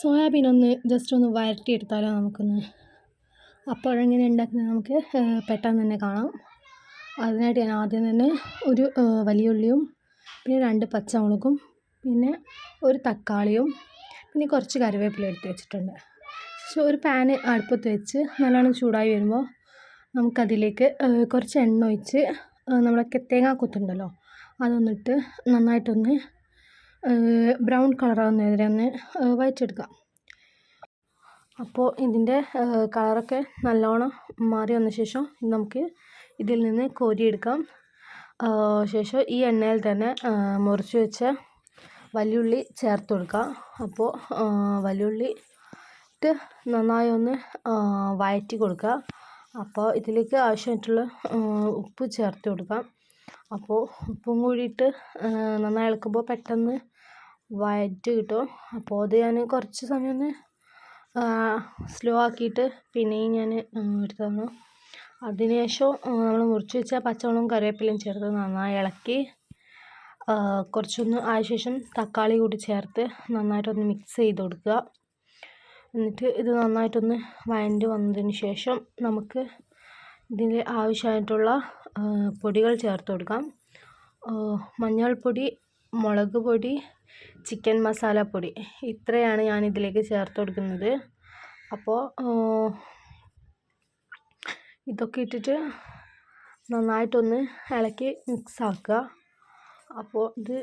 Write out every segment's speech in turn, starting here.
Soybean ഒന്ന് just ഒന്ന് വരട്ടിയെടുത്താലോ നമുക്കൊന്ന്. അപ്പോഴെങ്ങനെ ഉണ്ടാക്കുന്നത് നമുക്ക് പെട്ടെന്ന് തന്നെ കാണാം. അതിനായിട്ട് ഞാൻ ആദ്യം തന്നെ ഒരു വലിയ ഉള്ളിയും പിന്നെ രണ്ട് പച്ചമുളകും പിന്നെ ഒരു തക്കാളിയും പിന്നെ കുറച്ച് കറിവേപ്പില എടുത്ത് വെച്ചിട്ടുണ്ട്. ശേഷം ഒരു പാന് അടുപ്പത്ത് വെച്ച് നല്ലോണം ചൂടായി വരുമ്പോൾ നമുക്കതിലേക്ക് കുറച്ച് എണ്ണ ഒഴിച്ച് നമ്മുടെ തേങ്ങാക്കൊത്തുണ്ടല്ലോ അതൊന്നിട്ട് നന്നായിട്ടൊന്ന് ബ്രൗൺ കളറാകുന്നത് വരെ ഒന്ന് അപ്പോൾ ഇതിന്റെ കളറൊക്കെ നല്ലോണം മാറി വന്ന ശേഷം നമുക്ക് ഇതിൽ നിന്ന് കോരിയെടുക്കാം. ശേഷം ഈ എണ്ണയിൽ തന്നെ മുറിച്ച് വെച്ച വലിയുള്ളി ചേർത്ത് കൊടുക്കാം. അപ്പോൾ വലിയുള്ളി ഇട്ട് നന്നായി ഒന്ന് വഴറ്റി കൊടുക്കുക അപ്പോൾ ഇതിലേക്ക് ആവശ്യമായിട്ടുള്ള ഉപ്പ് ചേർത്ത് കൊടുക്കാം. അപ്പോൾ ഉപ്പും കൂടിയിട്ട് നന്നായി ഇളക്കുമ്പോൾ പെട്ടെന്ന് വഴറ്റി കിട്ടും. അപ്പോൾ അത് ഞാൻ കുറച്ച് സമയം ഒന്ന് സ്ലോ ആക്കിയിട്ട് പിന്നെയും ഞാൻ എടുത്തതാണ് അതിന് ശേഷം നമ്മൾ മുറിച്ച് വെച്ച പച്ചമുളകും കറിവേപ്പിലയും ചേർത്ത് നന്നായി ഇളക്കി കുറച്ചൊന്ന് ആയ ശേഷം തക്കാളി കൂടി ചേർത്ത് നന്നായിട്ടൊന്ന് മിക്സ് ചെയ്ത് കൊടുക്കുക. എന്നിട്ട് ഇത് നന്നായിട്ടൊന്ന് വഴണ്ട് വന്നതിന് ശേഷം നമുക്ക് ഇതിൽ ആവശ്യമായിട്ടുള്ള പൊടികൾ ചേർത്ത് കൊടുക്കാം. മഞ്ഞൾപ്പൊടി മുളക് പൊടി ചിക്കൻ മസാലപ്പൊടി ഇത്രയാണ് ഞാൻ ഇതിലേക്ക് ചേർത്ത് കൊടുക്കുന്നത്. അപ്പോൾ ഇതൊക്കെ ഇട്ടിട്ട് നന്നായിട്ടൊന്ന് ഇളക്കി മിക്സ് ആക്കുക അപ്പോൾ ഇത്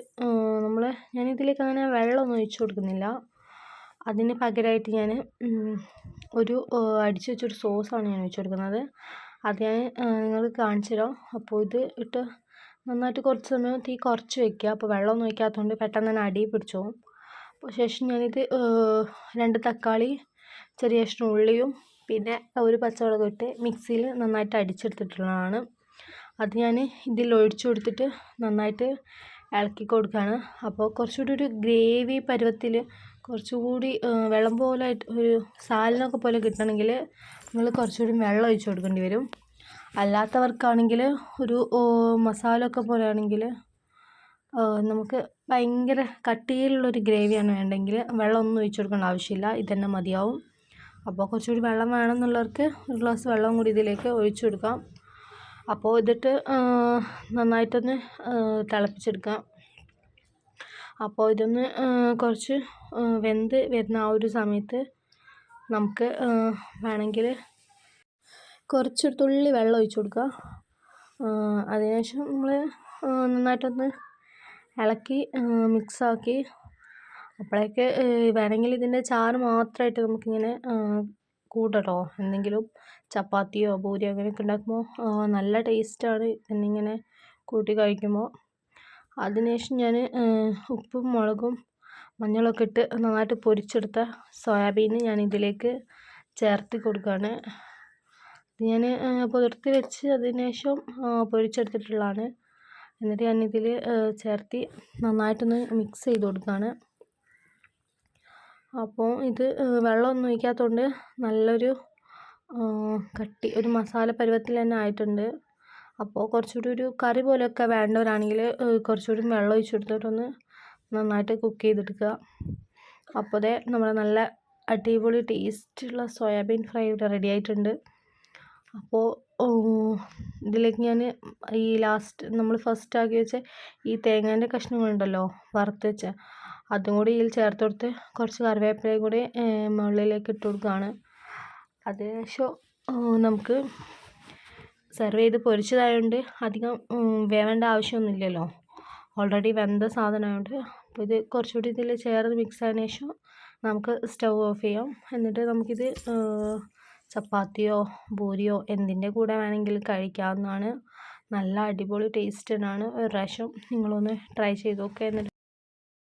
നമ്മൾ ഞാൻ ഇതിലേക്ക് അങ്ങനെ വെള്ളമൊന്നും ഒഴിച്ചു കൊടുക്കുന്നില്ല. അതിന് പകരമായിട്ട് ഞാൻ ഒരു അടിച്ചു വെച്ചൊരു സോസാണ് ഞാൻ ഒഴിച്ചു കൊടുക്കുന്നത്. അത് ഞാൻ നിങ്ങൾക്ക് കാണിച്ചു തരാം അപ്പോൾ ഇത് ഇട്ട് നന്നായിട്ട് കുറച്ച് സമയം തീ കുറച്ച് വെക്കുക. അപ്പോൾ വെള്ളമൊന്നും ഒഴിക്കാത്തതുകൊണ്ട് പെട്ടെന്ന് തന്നെ അടിയിൽ പിടിച്ചു പോകും അപ്പോൾ ശേഷം ഞാനിത് രണ്ട് തക്കാളി ചെറിയ കഷ്ണം ഉള്ളിയും പിന്നെ ഒരു പച്ചമുളകും ഇട്ട് മിക്സിയിൽ നന്നായിട്ട് അടിച്ചെടുത്തിട്ടുള്ളതാണ്. അത് ഞാൻ ഇതിൽ ഒഴിച്ചു കൊടുത്തിട്ട് നന്നായിട്ട് ഇളക്കി കൊടുക്കുകയാണ്. അപ്പോൾ കുറച്ചുകൂടി ഒരു ഗ്രേവി പരുവത്തിൽ കുറച്ചുകൂടി വെള്ളം പോലെ ഒരു സാലിനൊക്കെ പോലെ കിട്ടണമെങ്കിൽ നിങ്ങൾ കുറച്ചുകൂടി വെള്ളം ഒഴിച്ച് കൊടുക്കേണ്ടി വരും. അല്ലാത്തവർക്കാണെങ്കിൽ ഒരു മസാല ഒക്കെ പോലെ ആണെങ്കിൽ നമുക്ക് ഭയങ്കര കട്ടിയിലുള്ളൊരു ഗ്രേവിയാണ് വേണ്ടെങ്കിൽ വെള്ളമൊന്നും ഒഴിച്ച് കൊടുക്കേണ്ട ആവശ്യമില്ല. ഇതുതന്നെ മതിയാവും. അപ്പോൾ കുറച്ചുകൂടി വെള്ളം വേണമെന്നുള്ളവർക്ക് ഒരു ഗ്ലാസ് വെള്ളം കൂടി ഇതിലേക്ക് ഒഴിച്ചു കൊടുക്കാം. അപ്പോൾ ഇതിട്ട് നന്നായിട്ടൊന്ന് തിളപ്പിച്ചെടുക്കാം. അപ്പോൾ ഇതൊന്ന് കുറച്ച് വെന്ത് വരുന്ന ആ ഒരു സമയത്ത് നമുക്ക് വേണമെങ്കിൽ കുറച്ചൊരു തുള്ളി വെള്ളം ഒഴിച്ചു കൊടുക്കുക അതിനുശേഷം നമ്മൾ നന്നായിട്ടൊന്ന് ഇളക്കി മിക്സാക്കി. അപ്പോഴേക്ക് വേണമെങ്കിൽ ഇതിന്റെ ചാറ് മാത്രമായിട്ട് നമുക്കിങ്ങനെ കൂട്ടട്ടോ എന്തെങ്കിലും ചപ്പാത്തിയോ പൂരിയോ അങ്ങനെയൊക്കെ ഉണ്ടാക്കുമ്പോൾ നല്ല ടേസ്റ്റാണ് എന്നിങ്ങനെ കൂട്ടി കഴിക്കുമ്പോൾ. അതിനുശേഷം ഞാൻ ഉപ്പും മുളകും മഞ്ഞളൊക്കെ ഇട്ട് നന്നായിട്ട് പൊരിച്ചെടുത്ത സോയാബീൻ ഞാൻ ഇതിലേക്ക് ചേർത്ത് കൊടുക്കുകയാണ് ഞാൻ പുതിർത്തി വെച്ച് അതിന് ശേഷം പൊരിച്ചെടുത്തിട്ടുള്ളതാണ്. എന്നിട്ട് ഞാനിതിൽ ചേർത്തി നന്നായിട്ടൊന്ന് മിക്സ് ചെയ്ത് കൊടുക്കുകയാണ് അപ്പോൾ ഇത് വെള്ളമൊന്നും ഒഴിക്കാത്തതുകൊണ്ട് നല്ലൊരു കട്ടി ഒരു മസാല പരുവത്തിൽ തന്നെ ആയിട്ടുണ്ട്. അപ്പോൾ കുറച്ചുകൂടി ഒരു കറി പോലെയൊക്കെ വേണ്ടവരാണെങ്കിൽ കുറച്ചുകൂടി വെള്ളം ഒഴിച്ച് കൊടുത്തിട്ടൊന്ന് നന്നായിട്ട് കുക്ക് ചെയ്തെടുക്കുക. അപ്പോൾ ദേ നമ്മുടെ നല്ല അടിപൊളി ടേസ്റ്റുള്ള സോയാബീൻ ഫ്രൈ ഇവിടെ റെഡി ആയിട്ടുണ്ട്. അപ്പോൾ ഇതിലേക്ക് ഞാൻ ഈ ലാസ്റ്റ് നമ്മൾ ഫസ്റ്റ് ആക്കി വെച്ച ഈ തേങ്ങേന്റെ കഷ്ണങ്ങളുണ്ടല്ലോ വറുത്ത് വെച്ച അതും കൂടി ഇതിൽ ചേർത്ത് കൊടുത്ത് കുറച്ച് കറിവേപ്പിലയും കൂടി മുകളിലേക്ക് ഇട്ട് കൊടുക്കുകയാണ്. അതിനുശേഷം നമുക്ക് സെർവ് ചെയ്ത് പൊരിച്ചതായതുകൊണ്ട് അധികം വേവേണ്ട ആവശ്യമൊന്നുമില്ലല്ലോ. ഓൾറെഡി വെന്ത സാധനമായതുകൊണ്ട് അപ്പോൾ ഇത് കുറച്ചുകൂടി ഇതിൽ ചേർന്ന് മിക്സ് ആയതിനു ശേഷം നമുക്ക് സ്റ്റൗ ഓഫ് ചെയ്യാം. എന്നിട്ട് നമുക്കിത് ചപ്പാത്തിയോ പൂരിയോ എന്തിന്റെ കൂടെ വേണമെങ്കിലും കഴിക്കാവുന്നതാണ്. നല്ല അടിപൊളി ടേസ്റ്റിനാണ് ഒരു പ്രാവശ്യം നിങ്ങളൊന്ന് ട്രൈ ചെയ്ത് നോക്കുക എന്നിട്ട്